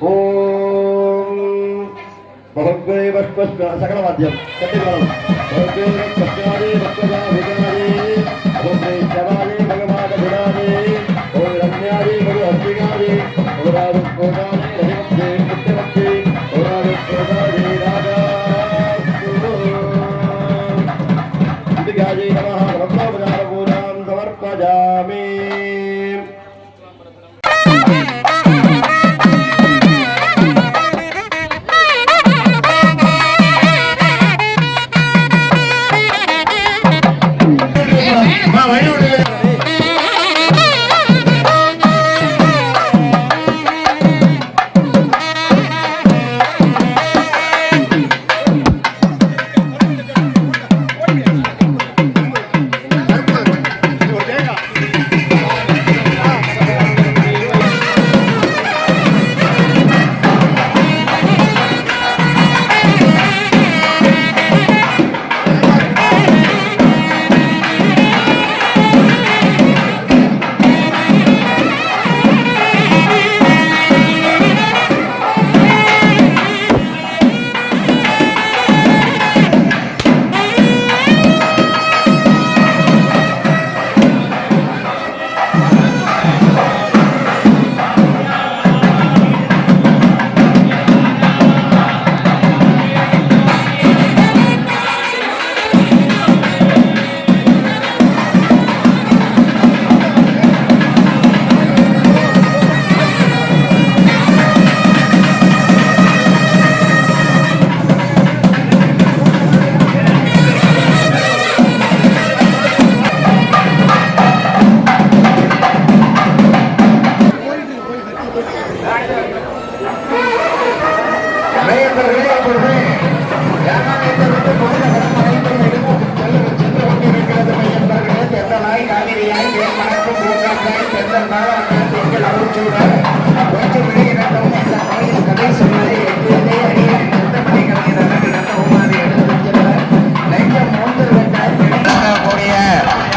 ఓం బహుగ్వై వస్పస్మ సకల వాద్యం కట్టి బలం బహుగ్వై వస్పస్మాదే వస్పదా భుజాదే బహుగ్వై శవాదే భగవాత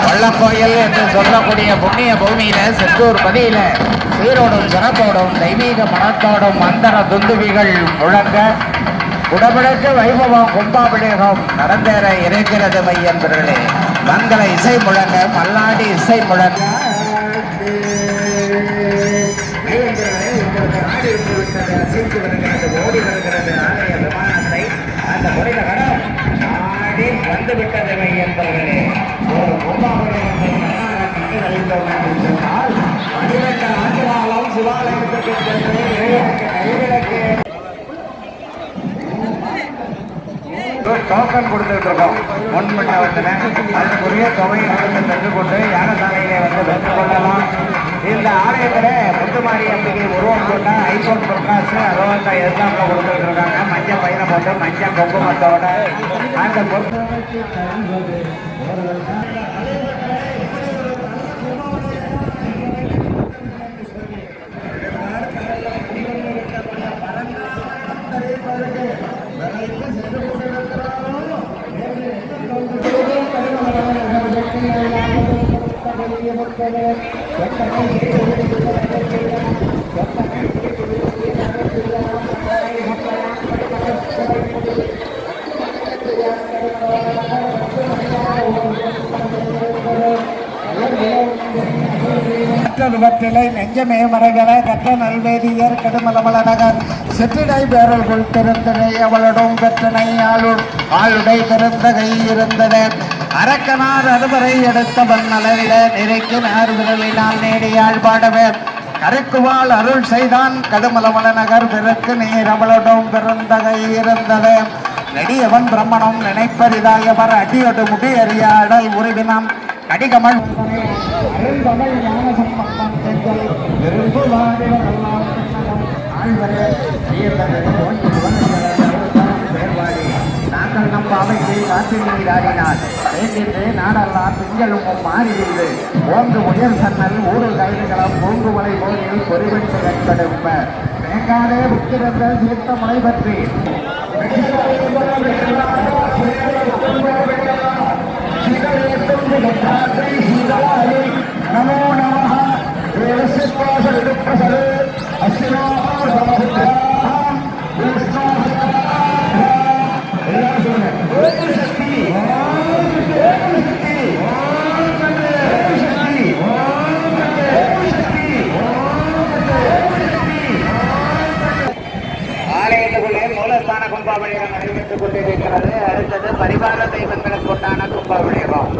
வள்ளங்கோயில் என்று சொல்லக்கூடிய புண்ணிய பூமியில செந்தூர் பதியில சீரோடும் சிறப்போடும் தெய்வீக மனத்தோடும் மந்திர துந்துவிகள் முழங்க உடம்பிடக்க வைபவம் கும்பாபிஷேகம் நடந்தேற இருக்கிறது மையன்பர்களே மங்கள இசை முழங்க மல்லாடி இசை முழங்க. அசைத்து வருகிறது ஓடி வருகிறது ஆலய விமானத்தை அந்த குறைந்த கடம் ஆடி வந்து விட்டது. மையன்பர்களே ஒரு கும்பாபிஷேகத்தை மன்னார் கண்டு இறைவனுக்கு டோக்கன் கொடுத்துட்டு இருக்கோம் முன்பிட்ட வந்தன. அதுக்குரிய தொகையை கொடுத்து பெற்றுக்கொண்டு யானசாலையிலே வந்து பெற்றுக்கொள்ளலாம். இந்த ஆலயத்தில் முத்துமாரி அம்பிகை உருவம் கொண்ட ஐபோன் பிரகாஷ் அறுபத்தா எதிர்த்தாப்புல கொடுத்துட்டு இருக்காங்க மஞ்சள் பையனை போட்டு மஞ்சள் கொங்குமத்தோட அந்த பொருள் நெஞ்சமே மரகர கற்ற நல்வேதியர் கடுமலமல நகர். செற்றிடை திறந்தனை அவளிடம் பெற்றனை ஆளுள் ஆளுடை திறந்த கை அரக்கனார் அறுவரை எடுத்த வண்ணலரிட நிறைக்கு விரலினால் நேடியாள் பாடவே கருக்குவாள் அருள் செய்தான் கடுமலமல நகர் பிறக்கு நீர் அவளோடும் பிறந்தகை இருந்தது நெடியவன் பிரம்மணம் நினைப்பரிதாயவர் அடியோடு முடி அறியாடல் உருவினம் கடிகமல் அருள்தமிழ் ஞான ஆழ்வரே நாங்கள் நம் அவைக்கு காற்றில் நீராடினார் வேண்டின்று நாடெல்லாம் திங்களும் மாறிவிடு ஓங்கு உயர் சன்னல் ஊரு கைதுகளம் மலை கோயில் பொறிவிட்டு கட்டெடுப்ப மேங்காலே உத்திரந்த சீர்த்த மலை பற்றி. நமோ நம தேவசிவாச அஸ்வினோ கும்பாபிழகம் நடைபெற்றுக் கொண்டிருக்கிறது. அடுத்தது பரிவார தெய்வங்களுக்கு உண்டான கும்பாபிழகம்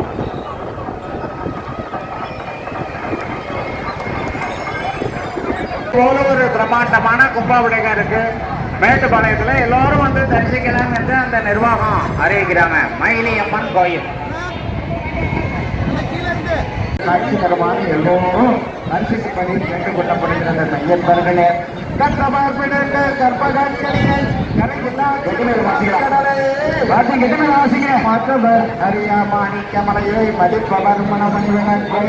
போல ஒரு பிரம்மாண்டமான கும்பாபிழகம் இருக்கு. மேட்டுப்பாளையத்தில் எல்லாரும் வந்து தரிசிக்கலாம் என்று அந்த நிர்வாகம் அறிவிக்கிறாங்க. மயிலியம்மன் கோயில். காட்சிகரமான எல்லோரும் தரிசிப்பதை கேட்டுக் கொள்ளப்படுகிறது மையன்பர்களே கற்றபார்ப்பினர்கள் மற்றவர் அறியா மாணிக்க மலையை மதிப்பவர் மனமணிவனக்கே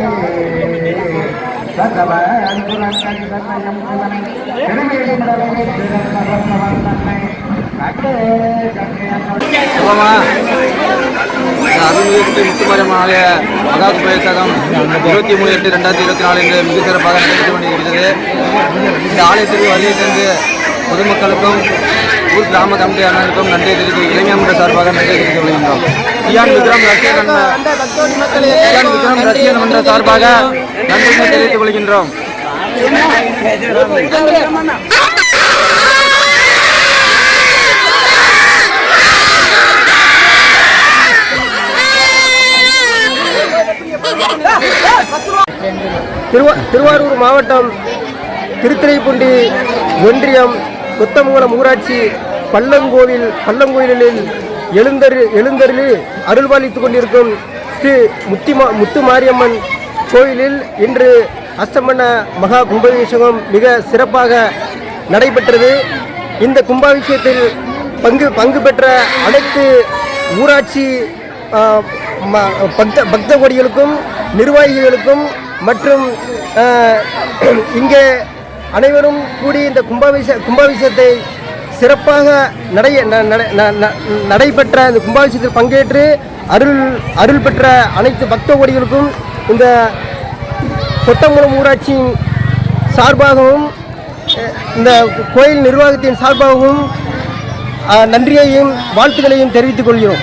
கற்றவர் அன்புடன் கண்டயம் சிவனை திருவேடி மடலை திறந்தவர் தன்னை. கண்டே கண்டே சுபமா அருள்மிகு இருபத்தி மூணு எட்டு ரெண்டாயிரத்தி இருபத்தி நாலு என்று மிக சிறப்பாக நடைபெற்று கொண்டிருக்கிறது இந்த ஆலயத்திற்கு வருகை தந்து பொதுமக்களுக்கும் ஊர் கிராம கமிட்டி அண்ணனுக்கும் நன்றி தெரிவித்து இளைஞர் சார்பாக நன்றி தெரிவித்துக் கொள்கின்றோம் சியான் விக்ரம் ரசிகன் விக்ரம் ரசிகன் மன்ற சார்பாக நன்றி தெரிவித்துக் கொள்கின்றோம். திருவா திருவாரூர் மாவட்டம் திருத்துறைப்பூண்டி ஒன்றியம் கொத்தமங்கலம் ஊராட்சி பள்ளங்கோவில் பல்லங்கோயிலில் எழுந்தரு எழுந்தருளி அருள்பாலித்துக் கொண்டிருக்கும் ஸ்ரீ முத்திமா முத்து மாரியம்மன் கோயிலில் இன்று அஸ்தமன மகா கும்பாபிஷேகம் மிக சிறப்பாக நடைபெற்றது. இந்த கும்பாபிஷேகத்தில் பங்கு பங்கு பெற்ற அனைத்து ஊராட்சி ம- பக்த பக்த கொடிகளுக்கும் நிர்வாகிகளுக்கும் மற்றும் இங்கே அனைவரும் கூடி இந்த கும்பாபிஷே கும்பாபிஷேகத்தை சிறப்பாக நடை ந- ந- ந- நடைபெற்ற இந்த கும்பாபிஷேகத்தில் பங்கேற்று அருள் அருள் பெற்ற அனைத்து பக்த கோடிகளுக்கும் இந்த கொட்டங்குளம் ஊராட்சியின் சார்பாகவும் இந்த கோயில் நிர்வாகத்தின் சார்பாகவும் நன்றியையும் வாழ்த்துக்களையும் தெரிவித்துக் கொள்கிறோம்.